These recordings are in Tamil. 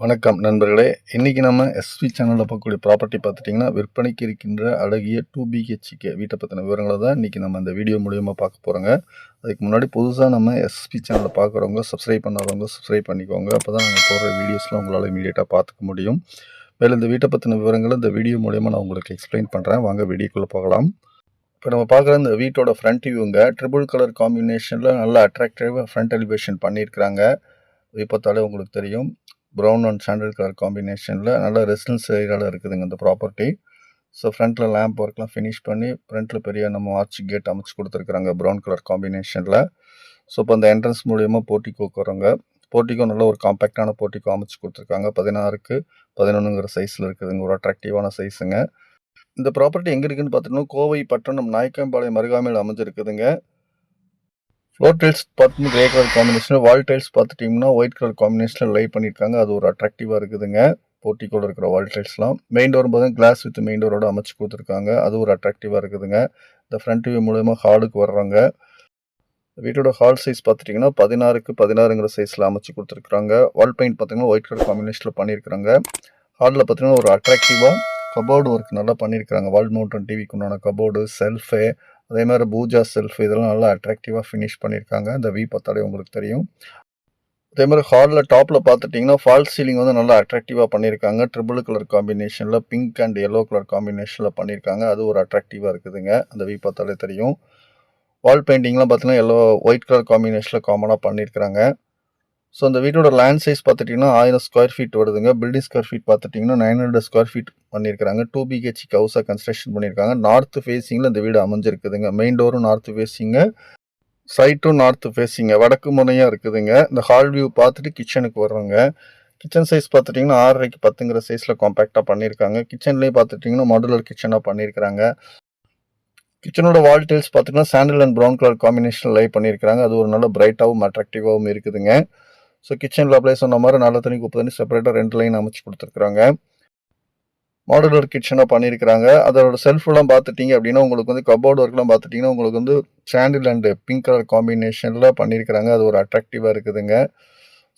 வணக்கம் நண்பர்களே. இன்றைக்கி நம்ம எஸ்வி சேனலில் பார்க்கக்கூடிய ப்ராப்பர்ட்டி பார்த்துட்டிங்கன்னா விற்பனைக்கு இருக்கின்ற அழகிய டூ பிஹெச்கே வீட்டை பற்றின விவரங்களை தான் இன்றைக்கி நம்ம இந்த வீடியோ மூலியமாக பார்க்க போகிறோங்க அதுக்கு முன்னாடி புதுசாக நம்ம எஸ்பி சேனலை பார்க்குறவங்க சப்ஸ்கிரைப் பண்ணாதவங்க சப்ஸ்கிரைப் பண்ணிக்கோங்க. அப்போ தான் நாங்கள் போடுற வீடியோஸ்லாம் உங்களால் இமீடியட்டாக பார்த்துக்க முடியும். மேலும் இந்த வீட்டை பற்றின விவரங்களை இந்த வீடியோ மூலியமாக நான் உங்களுக்கு எக்ஸ்பிளைன் பண்ணுறேன் வாங்க வீடியோக்குள்ளே போகலாம். இப்போ நம்ம பார்க்குற இந்த வீட்டோட ஃப்ரண்ட் வியூங்க ட்ரிபிள் கலர் காம்பினேஷனில் நல்லா அட்ராக்டிவாக ஃப்ரண்ட் எலிவேஷன் பண்ணியிருக்கிறாங்க. இது பார்த்தாலே உங்களுக்கு தெரியும். ப்ரௌன் அண்ட் சாண்டல் கலர் காம்பினேஷனில் நல்ல ரெசிடன்ஸ் ஏரியாவில் இருக்குதுங்க இந்த ப்ராப்பர்ட்டி ஸோ ஃப்ரண்ட்டில் லேம்ப் ஒர்க்லாம் ஃபினிஷ் பண்ணி ஃப்ரண்ட்டில் பெரிய நம்ம ஆர்ச் கேட் அமைச்சு கொடுத்துருக்குறாங்க ப்ரௌன் கலர் காம்பினேஷனில் ஸோ இப்போ அந்த என்ட்ரன்ஸ் மூலியமாக போட்டிக்கு உட்காருங்க போட்டிக்கும் நல்ல ஒரு காம்பேக்டான போட்டிக்கும் அமைச்சு கொடுத்துருக்காங்க. பதினாறுக்கு பதினொன்றுங்கிற சைஸில் இருக்குதுங்க ஒரு அட்ராக்டிவான சைஸுங்க இந்த ப்ராப்பர்ட்டி எங்கே இருக்குதுன்னு பார்த்தீங்கன்னா கோவை பட்டணம் நாயக்கம்பாளையம் அருகாமையில் அமைஞ்சிருக்குதுங்க. ஃப்ளோர் டைல்ஸ் பார்த்தீங்கன்னா grey colour combination wall tiles பார்த்துட்டிங்கன்னா ஒயிட் கலர் காம்பினேஷனில் லை பண்ணியிருக்காங்க. அது ஒரு அட்ராக்டிவாக இருக்குதுங்க. போர்ட்டிக்கோட இருக்கிற வால் டைல்ஸ்லாம் மெயின் டோர் பார்த்தா கிளாஸ் வித் மெயின் டோரோட அமைச்சு கொடுத்துருக்காங்க. அது ஒரு அட்ராக்டிவாக இருக்குதுங்க. இந்த ஃப்ரண்ட் வியூ மூலயமா ஹாலுக்கு வர்றாங்க வீட்டோட ஹால் சைஸ் பார்த்துட்டிங்கன்னா பதினாறுக்கு பதினாறுங்கிற சைஸில் அமைச்சு கொடுத்துருக்குறாங்க. வால் பெயிண்ட் பார்த்தீங்கன்னா ஒயிட் கலர் காம்பினேஷனில் பண்ணியிருக்கிறாங்க. ஹாலில் பார்த்தீங்கன்னா ஒரு அட்ராக்டிவாக கபோர்டு ஒர்க் நல்லா பண்ணியிருக்கிறாங்க. வால் மவுண்டன் டிவிக்கு உண்டான கபோர்டு செல்ஃபு அதே மாதிரி பூஜா செல்ஃப் இதெல்லாம் நல்லா அட்ராக்டிவாக ஃபினிஷ் பண்ணியிருக்காங்க. இந்த வி பார்த்தாலே உங்களுக்கு தெரியும். அதே மாதிரி ஹாலில் டாப்பில் பார்த்துட்டிங்கன்னா ஃபால் சீலிங் வந்து நல்லா அட்ராக்டிவாக பண்ணியிருக்காங்க. ட்ரிபிள் கலர் காம்பினேஷனில் பிங்க் அண்ட் எல்லோ கலர் காம்பினேஷனில் பண்ணியிருக்காங்க. அது ஒரு அட்ராக்டிவாக இருக்குதுங்க. அந்த வி பார்த்தாலே தெரியும். வால் பெயிண்டிங்லாம் பார்த்தீங்கன்னா எல்லோ ஒயிட் கலர் காம்பினேஷனில் காமனாக பண்ணியிருக்கிறாங்க. ஸோ அந்த வீட்டோட லேண்ட் சைஸ் பார்த்துட்டிங்கன்னா ஆயிரம் ஸ்கொயர் ஃபீட் வருதுங்க. பில்டிங் ஸ்கொயர் ஃபீட் பார்த்துட்டிங்கன்னா நைன் ஹண்ட்ரட் ஸ்கொயர் ஃபீட் பண்ணியிருக்காங்க டூ பிஹெச் ஹவுஸாக கன்ஸ்ட்ரக்ஷன் பண்ணியிருக்காங்க. நார்த் ஃபேஸிங்கில் இந்த வீடு அமைஞ்சிருக்குதுங்க. மெயின் டோரும் நார்த் ஃபேஸிங்க சைட்டும் நார்த் ஃபேஸிங்க வடக்கு முனையாக இருக்குதுங்க. இந்த ஹால் வியூ பார்த்துட்டு கிச்சனுக்கு வர்றோங்க. கிச்சன் சைஸ் பார்த்துட்டிங்கன்னா ஆறரைக்கு பத்துங்கிற சைஸில் காம்பேக்டாக பண்ணியிருக்காங்க. கிச்சன்லேயே பார்த்துட்டிங்கன்னா மாடுலர் கிச்சனாக பண்ணியிருக்கிறாங்க. கிச்சனோட வால் டைல்ஸ் பார்த்தீங்கன்னா sandal and brown colour combination lay பண்ணியிருக்கிறாங்க. அது ஒரு நல்ல பிரைட்டாகவும் அட்ராக்டிவாகவும் இருக்குதுங்க. ஸோ கிச்சனில் அப்ளை சொன்ன மாதிரி நல்ல தண்ணி உப்பு தண்ணி செப்பரேட்டாக ரெண்டு லைன் அமைச்சு கொடுத்துருக்குறாங்க. மாடுலர் கிச்சனாக பண்ணியிருக்கிறாங்க. அதோட செல்ஃபெல்லாம் பார்த்துட்டிங்க அப்படின்னா உங்களுக்கு வந்து கபோர்டு ஒர்க்லாம் பார்த்துட்டிங்கன்னா உங்களுக்கு வந்து சாண்டில் அண்டு பிங்க் கலர் காம்பினேஷனில் பண்ணியிருக்கிறாங்க. அது ஒரு அட்ராக்டிவாக இருக்குதுங்க.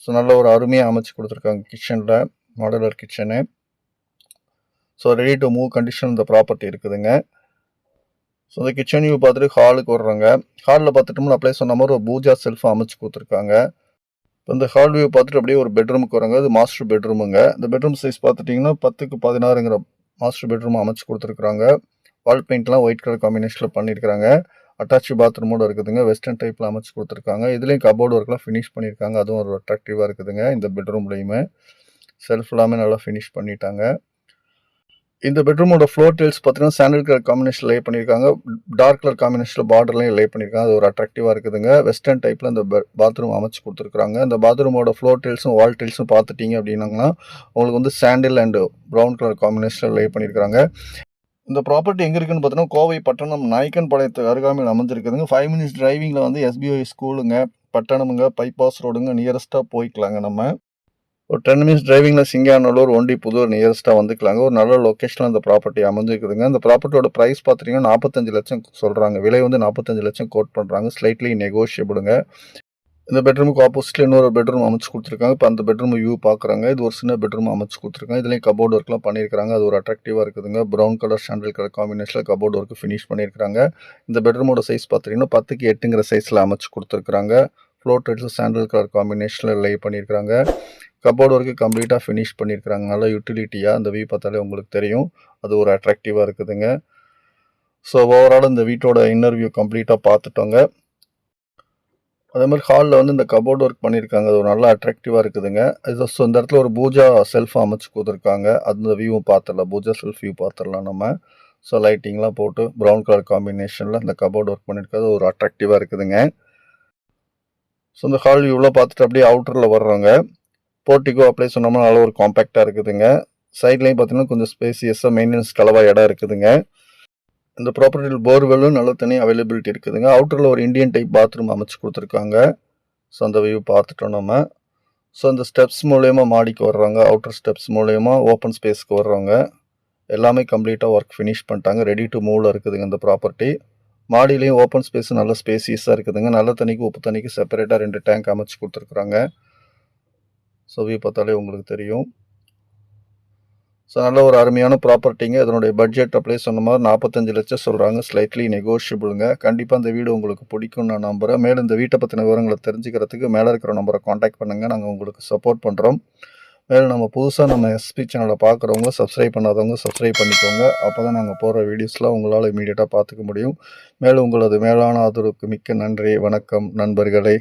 ஸோ நல்ல ஒரு அருமையாக அமைச்சு கொடுத்துருக்காங்க கிச்சனில் modular kitchen so ready to move condition இந்த ப்ராப்பர்ட்டி இருக்குதுங்க. ஸோ இந்த கிச்சன் வியூ பார்த்துட்டு ஹாலுக்கு வர்றாங்க. ஹாலில் பார்த்துட்டோம்னா அப்ளை சொன்ன மாதிரி ஒரு பூஜா செல்ஃபும் அமைச்சு கொடுத்துருக்காங்க. இப்போ இந்த ஹால் வியூ பார்த்துட்டு அப்படியே ஒரு பெட்ரூமுக்கு வராங்க. அது மாஸ்டர் பெட்ரூமுங்க இந்த பெட்ரூம் சைஸ் பார்த்துட்டிங்கன்னா பத்துக்கு பதினாறுங்கிற மாஸ்டர் பெட்ரூம் அமைச்சு கொடுத்துருக்குறாங்க. வால் பெயிண்ட்லாம் ஒயிட் கலர் காம்பினேஷனில் பண்ணியிருக்காங்க அட்டாச் பாத்ரூமோடு இருக்குதுங்க. வெஸ்டர்ன் டைப்பில் அமைச்சு கொடுத்துருக்காங்க. இதுலேயும் கபோர்டு ஒர்க்லாம் ஃபினிஷ் பண்ணியிருக்காங்க. அதுவும் ஒரு அட்ராக்டிவாக இருக்குதுங்க. இந்த பெட்ரூம்லேயுமே செல்ஃப் எல்லாமே நல்லா ஃபினிஷ் பண்ணிட்டாங்க. இந்த பெட்ரூமோட ஃப்ளோர் டைல்ஸ் பார்த்தீங்கன்னா சாண்டல் கலர் காம்பினேஷன் லே பண்ணியிருக்காங்க. டார்க் கலர் காம்பினேஷனில் பார்டர்லையும் லே பண்ணியிருக்காங்க. அது ஒரு அட்ராக்டிவாக இருக்குதுங்க. வெஸ்டர்ன் டைப்பில் இந்த பாத்ரூம் அமைச்சு கொடுத்துருக்காங்க இந்த பாத்ரூமோட ஃப்ளோர் டைல்ஸும் வால் டைல்ஸும் பார்த்துட்டிங்க அப்படின்னாங்கன்னா உங்களுக்கு வந்து சாண்டில் அண்டு ப்ரௌன் கலர் காம்பினேஷனில் லே பண்ணியிருக்காங்க இந்த ப்ராப்பர்ட்டி எங்கே இருக்குன்னு பார்த்தீங்கன்னா கோவை பட்டணம் நாய்க்கன் பாளையத்து அருகாமையில் அமைஞ்சிருக்குதுங்க. ஃபைவ் மினிட்ஸ் டிரைவிங்கில் வந்து எஸ்பிஐ ஸ்கூலுங்க பட்டணமுங்க பைபாஸ் ரோடுங்க நியரஸ்ட்டாக போய்க்கலாங்க நம்ம. ஒரு டென் மினிட்ஸ் டிரைவிங்கில் சிங்கானூர் ஒண்டி புதூர் நியரஸ்ட்டாக வந்துக்கலாங்க. ஒரு நல்ல லொக்கேஷனில் அந்த ப்ராப்பர்ட்டி அமைஞ்சிருக்குதுங்க. அந்த ப்ராப்பர்ட்டியோட ப்ரைஸ் பார்த்தீங்கன்னா நாற்பத்தஞ்சு லட்சம் சொல்கிறாங்க விலை வந்து நாற்பத்தஞ்சு லட்சம் கோட் பண்ணுறாங்க ஸ்லைட்லி நெகோஷியபிளுங்க இந்த பெட்ரூமுக்கு ஆப்போசிட்டில் இன்னொரு பெட்ரூம் அமைச்சு கொடுத்துருக்காங்க. இப்போ அந்த பெட்ரூம் வியூ பார்க்குறாங்க இது ஒரு சின்ன பெட்ரூம் அமைச்சு கொடுத்துருக்காங்க. இதுலேயும் கபோர்டு ஒர்க்லாம் பண்ணியிருக்காங்க அது ஒரு அட்ராக்டிவாக இருக்குதுங்க. ப்ரௌன் கலர் சாண்டல் கலர் காம்பினேஷனில் கபோர்டு ஒர்க்கு ஃபினிஷ் பண்ணியிருக்காங்க இந்த பெட்ரூமோட சைஸ் பார்த்தீங்கன்னா பத்துக்கு எட்டுங்கிற சைஸில் அமைச்சு கொடுத்துருக்குறாங்க. ஃப்ளோர் டைல்ஸும் சாண்டல் கலர் காம்பினேஷனில் லே பண்ணியிருக்கிறாங்க. கபோர்டு ஒர்க்கு கம்ப்ளீட்டாக ஃபினிஷ் பண்ணியிருக்கிறாங்க. நல்லா யூட்டிலிட்டியாக அந்த வியூ பார்த்தாலே உங்களுக்கு தெரியும். அது ஒரு அட்ராக்டிவாக இருக்குதுங்க. ஸோ ஓவரால் இந்த வீட்டோட இன்னர் வியூ கம்ப்ளீட்டாக பார்த்துட்டோங்க. அதே மாதிரி ஹாலில் வந்து இந்த கபோர்டு ஒர்க் பண்ணியிருக்காங்க. அது ஒரு நல்ல அட்ராக்டிவாக இருக்குதுங்க. இது ஸோ இந்த இடத்துல ஒரு பூஜா செல்ஃப் அமைச்சு கொடுத்துருக்காங்க. அந்த வியூவும் பார்த்துடலாம். பூஜா செல்ஃப் வியூ பார்த்துடலாம் நம்ம. ஸோ லைட்டிங்லாம் போட்டு ப்ரௌன் கலர் காம்பினேஷனில் இந்த கபோர்டு ஒர்க் பண்ணியிருக்காது ஒரு அட்ராக்டிவாக இருக்குதுங்க. ஸோ இந்த ஹால் வியூவில் பார்த்துட்டு அப்படியே அவுட்டரில் வர்றவங்க போர்ட்டிக்கோ அப்ளை சொன்னோம்னா நல்லா ஒரு காம்பேக்டாக இருக்குதுங்க. சைட்லேயும் பார்த்தீங்கன்னா கொஞ்சம் ஸ்பேசியஸாக மெயின்டெனன்ஸ் கலவாக இடம் இருக்குதுங்க. இந்த ப்ராப்பர்ட்டியில் போர்வெல்லும் நல்ல தனி அவைலபிலிட்டி இருக்குதுங்க. அவுட்டரில் ஒரு இந்தியன் டைப் பாத்ரூம் அமைச்சு கொடுத்துருக்காங்க. ஸோ அந்த வியூ பார்த்துட்டோம் நம்ம. ஸோ அந்த ஸ்டெப்ஸ் மூலயமா மாடிக்கு வர்றவங்க அவுட்டர் ஸ்டெப்ஸ் மூலயமா ஓப்பன் ஸ்பேஸ்க்கு வர்றவங்க எல்லாமே கம்ப்ளீட்டாக ஒர்க் ஃபினிஷ் பண்ணிட்டாங்க. ரெடி டு மூவில் இருக்குதுங்க இந்த ப்ராப்பர்ட்டி மாடியிலையும் ஓப்பன் ஸ்பேஸ் நல்ல ஸ்பேசியஸாக இருக்குதுங்க. நல்ல தண்ணிக்கு உப்பு தண்ணிக்கு செப்பரேட்டாக ரெண்டு டேங்க் அமைச்சு கொடுத்துருக்குறாங்க. ஸோ வியூ பார்த்தாலே உங்களுக்கு தெரியும். ஸோ நல்ல ஒரு அருமையான ப்ராப்பர்ட்டிங்க இதனுடைய பட்ஜெட் அப்ளை சொன்ன மாதிரி நாற்பத்தஞ்சு லட்சம் சொல்கிறாங்க ஸ்லைட்லி நெகோஷியபிளுங்க கண்டிப்பாக இந்த வீடு உங்களுக்கு பிடிக்கும் நான் நம்புகிறேன் மேலும் இந்த வீட்டை பற்றின விவரங்களை தெரிஞ்சுக்கிறதுக்கு மேலே இருக்கிற நம்பரை காண்டாக்ட் பண்ணுங்கள் நாங்கள் உங்களுக்கு சப்போர்ட் பண்ணுறோம் மேலும் நம்ம புதுசாக நம்ம எஸ்பி சேனலை பார்க்குறவங்க சப்ஸ்கிரைப் பண்ணாதவங்க சப்ஸ்கிரைப் பண்ணிக்கோங்க. அப்போ தான் நாங்கள் போகிற வீடியோஸ்லாம் உங்களால் இமீடியட்டாக பார்த்துக்க முடியும். மேலும் உங்களது மேலான ஆதரவுக்கு மிக்க நன்றி. வணக்கம் நண்பர்களே.